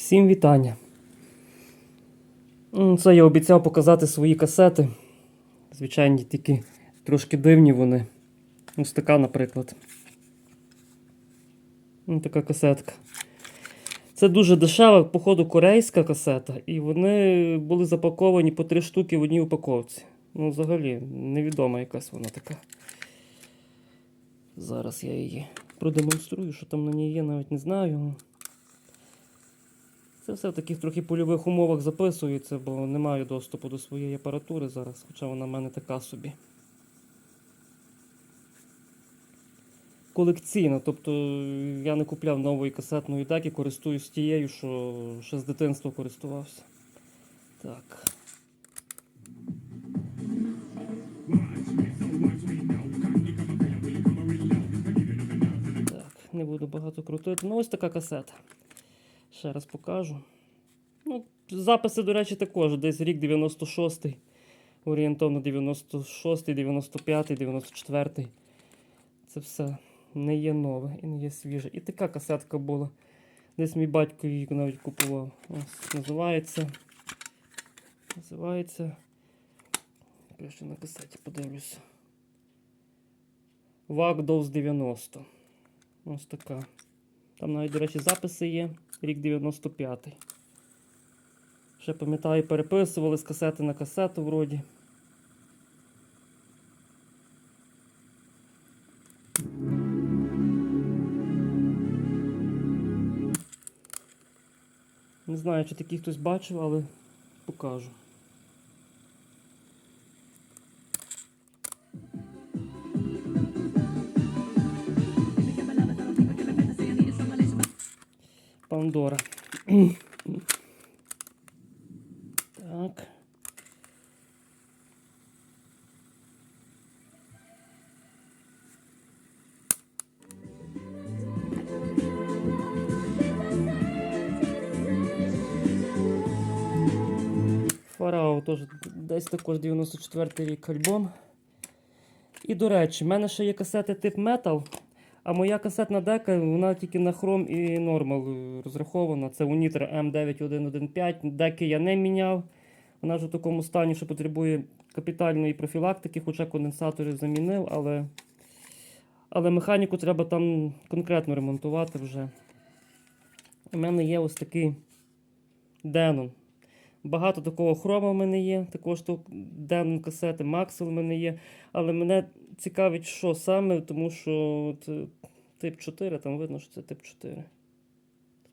Всім вітання. Це я обіцяв показати свої касети. Звичайні, тільки трошки дивні вони. Ось така, наприклад. Ось така касетка. Це дуже дешева, походу, корейська касета, і вони були запаковані по три штуки в одній упаковці. Ну, взагалі, невідома якась вона така. Зараз я її продемонструю, що там на ній є, навіть не знаю. Це все в таких трохи польових умовах записується, бо не маю доступу до своєї апаратури зараз, хоча вона в мене така собі. Колекційна, тобто я не купляв нової касетної деки, користуюсь тією, що ще з дитинства користувався. Так. Так, не буду багато крутити. Ну, ось така касета. Ще раз покажу. Ну, записи, до речі, також. Десь рік 96-й, орієнтовно 96-й, 95-й, 94-й. Це все не є нове і не є свіже. І така касетка була. Десь мій батько її навіть купував. Ось називається. Називається. Я ще на касеті подивлюся. Вагдовс 90. Ось така. Там навіть, до речі, записи є. Рік 95-й. Ще пам'ятаю, переписували з касети на касету вроді. Не знаю, чи такий хтось бачив, але покажу. Пандора. Так. Фарао теж десь також 94 рік альбом. І до речі, в мене ще є касети тип Metal, а моя касетна дека, вона тільки на Chrome і Normal е, розрахована. Це Uniter M9115. Деки я не міняв. Вона вже в такому стані, що потребує капітальної профілактики, хоча конденсатори замінив, але, але механіку треба там конкретно ремонтувати вже. У мене є ось такий Denon. Багато такого хрома в мене є, також тут Denon касети, Maxwell в мене є. Але мене цікавить, що саме, тому що е, тип 4, там видно, що це тип 4.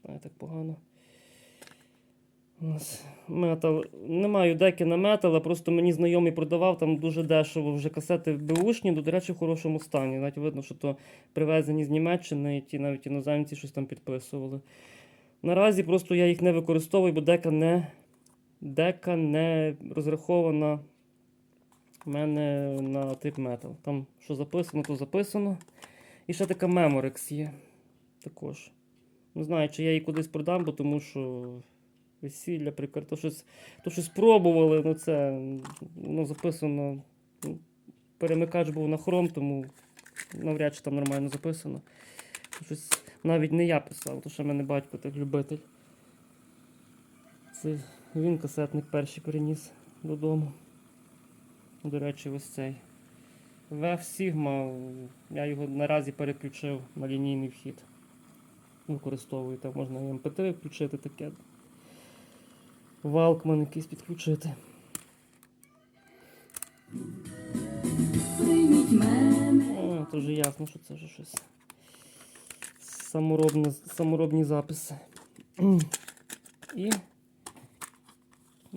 Знаю, так погано. Метал. Не маю деки на метал, а просто мені знайомий продавав там дуже дешево вже касети беушні, до речі, в хорошому стані. Навіть видно, що то привезені з Німеччини, і ті навіть іноземці щось там підписували. Наразі просто я їх не використовую, бо дека не, дека не розрахована в мене на тип метал. Там що записано, то записано. І ще така Memorex є. Також. Не знаю, чи я її кудись продам, бо тому що весілля, прикар, то щось, то щось пробували, ну це ну, записано. ну, Перемикач був на хром, тому навряд чи там нормально записано. Щось навіть не я писав, то що в мене батько так любитель. Це він касетник перший переніс додому. До речі, ось цей. VF Sigma, я його наразі переключив на лінійний вхід. Використовую, так можна і MP3 включити таке. Валкман якийсь підключити. О, то вже ясно, що це вже щось. Саморобне, саморобні записи. І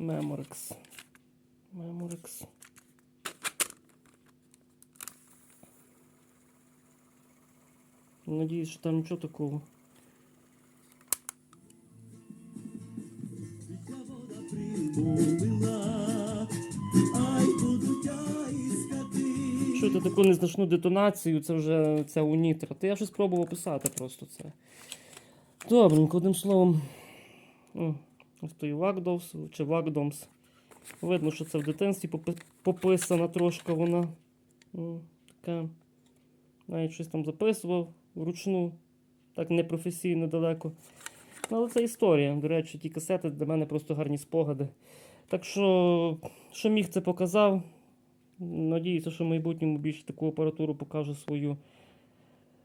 Memorex. Memorex. Надіюсь, що там нічого такого. Чуєте таку незначну детонацію, це вже ця унітра. Та я щось пробував писати просто це. Добренько, одним словом. Ось той Вагдовс чи Вагдомс. Видно, що це в дитинстві пописана трошки вона. О, така. Навіть щось там записував вручну, так непрофесійно далеко. Ну, але це історія. До речі, ті касети для мене просто гарні спогади. Так що, що міг це показав. Надіюся, що в майбутньому більше таку апаратуру покажу свою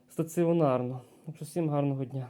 стаціонарну. Так що всім гарного дня.